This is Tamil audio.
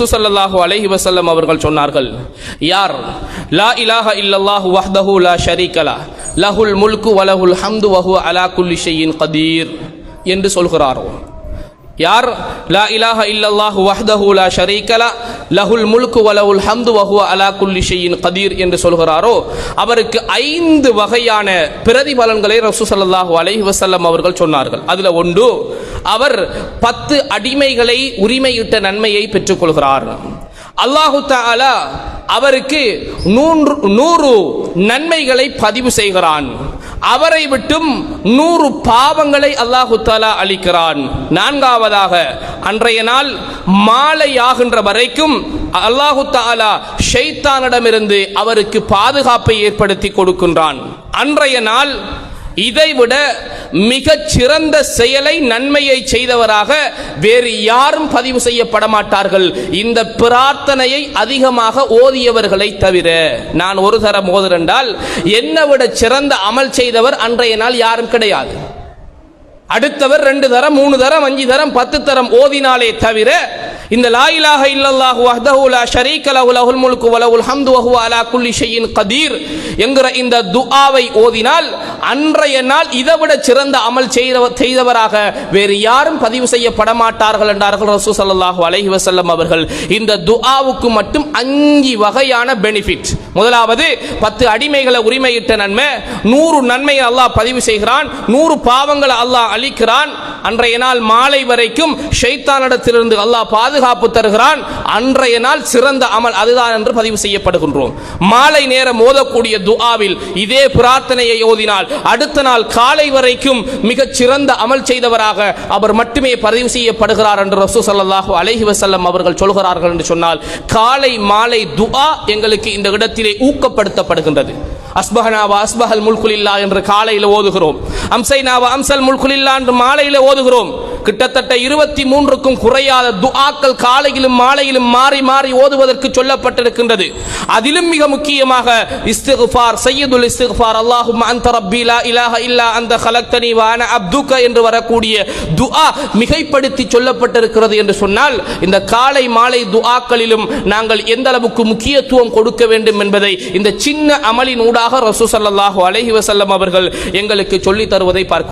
ரசூசல்லாஹு அலஹி வசல்லம் அவர்கள் சொன்னார்கள் யார்? லா இலாஹ இல்லல்லாஹு வஹ்தஹு லா ஷரீகலா லஹுல் முல்கு வலஹுல் ஹம்து வஹு அலா குல்லி ஷையின் கதீர் என்று சொல்கிறாரோ? யார்? லா இலாஹ இல்லல்லாஹு வஹ்தஹு லா ஷரீகலா லஹுல் முல்கு வலவுல் ஹம்து வஹு அலா குல்லி ஷையின் கதீர் என்று சொல்கிறாரோ? அவருக்கு ஐந்து வகையான பிரதிபலன்களை ரசூசல்லாஹு அலைஹி வஸல்லம் அவர்கள் சொன்னார்கள். அதுல ஒன்று அவர் பத்து அடிமைகளை உரிமையிட்ட நன்மையை பெற்றுக்கொள்கிறார். அல்லாஹு தாலா அவருக்கு நூன்று நூறு நன்மைகளை பதிவு செய்கிறான். அவரை விட்டும் நூறு பாவங்களை அல்லாஹு தாலா அளிக்கிறான் நான்காவதாக அன்றைய நாள் மாலை ஆகின்ற வரைக்கும் அல்லாஹு தாலா ஷைத்தானிடமிருந்து அவருக்கு பாதுகாப்பை ஏற்படுத்தி கொடுக்கின்றான். அன்றைய நாள் இதைவிட மிகச் சிறந்த செயலை நன்மையை செய்தவராக வேறு யாரும் பதிவு செய்யப்பட மாட்டார்கள் இந்த பிரார்த்தனையை அதிகமாக ஓதியவர்களை தவிர நான் ஒரு தரம் ஓதுரென்றால் என்னை விட சிறந்த அமல் செய்தவர் அன்றைய நாள் யாரும் கிடையாது. அடுத்தவர் ரெண்டு தரம் மூணு தரம் அஞ்சு தரம் பத்து தரம் ஓதினாலே தவிர இந்த லா இலாஹ இல்லல்லாஹு வஹ்தஹு லா ஷரீக லஹு லஹுல் முல்கு வ லஹுல் ஹம்து வ அலா குல்லி ஷையின் கதீர் என்கிற இந்த துஆவை ஓதினால் அன்றைய நாள் இதைவிட சிறந்த அமல் செய்தவ- செய்தவராக வேறு யாரும் பதிவு செய்யப்பட மாட்டார்கள் என்றார்கள் ரசூ சல்லாஹூ அலஹி வசல்லம் அவர்கள். இந்த துஆவுக்கு மட்டும் அஞ்சு வகையான பெனிஃபிட் முதலாவது பத்து அடிமைகளை உரிமையிட்ட நன்மை நூறு நன்மையை அல்லாஹ் பதிவு செய்கிறான் நூறு பாவங்களை அல்லாஹ் அளிக்கிறான் அன்றைய நாள் மாலை வரைக்கும் ஷைத்தானிடத்திலிருந்து அல்லாஹ் பாதுகாப்பு தருகிறான். அன்றைய நாள் சிறந்த அமல் அதுதான் என்று பதிவு செய்யப்படுகின்றோம். மாலை நேரம் ஓதக்கூடிய துஆவில் இதே பிரார்த்தனையை ஓதினால் அடுத்த நாள் காலை வரைக்கும் மிகச் சிறந்த அமல் செய்தவராக அவர் மட்டுமே பதிவு செய்யப்படுகிறார் என்று ரசூ சல்லாஹூ அலஹி வசல்லம் அவர்கள் சொல்கிறார்கள் என்று சொன்னால் காலை மாலை துஆ எங்களுக்கு இந்த இடத்திலே ஊக்கப்படுத்தப்படுகின்றது. அஸ்பஹனாவா அஸ்பஹல் முல்குலில்லா என்று காலையில் ஓதுகிறோம். அம்சைனாவா அம்சல் முல்குலில்லா என்று மாலையில் ஓதுகிறோம். கிட்டத்தட்ட இருபத்தி மூன்றுக்கும் குறையாத துஆக்கள் காலையிலும் மாலையிலும் மாறி மாறி ஓதுவதற்கு சொல்லப்பட்டிருக்கின்றது. அதிலும் மிக முக்கியமாக இஸ்திகுஃபார் சையதுல் இஸ்திகுஃபார் அல்லாஹும் அந்த ரப்பி லா இலாஹ இல்லா அந்த ஹலக்தனி வான அப்துக என்று வரக்கூடிய துஆ மிகைப்படுத்தி சொல்லப்பட்டிருக்கிறது என்று சொன்னால் இந்த காலை மாலை துஆக்களிலும் நாங்கள் எந்த அளவுக்கு முக்கியத்துவம் கொடுக்க வேண்டும் என்பதை இந்த சின்ன அமலின் ஊடாக ரசூ சல்லாஹூ அலஹி வசல்லம் அவர்கள் எங்களுக்கு சொல்லி தருவதை பார்க்க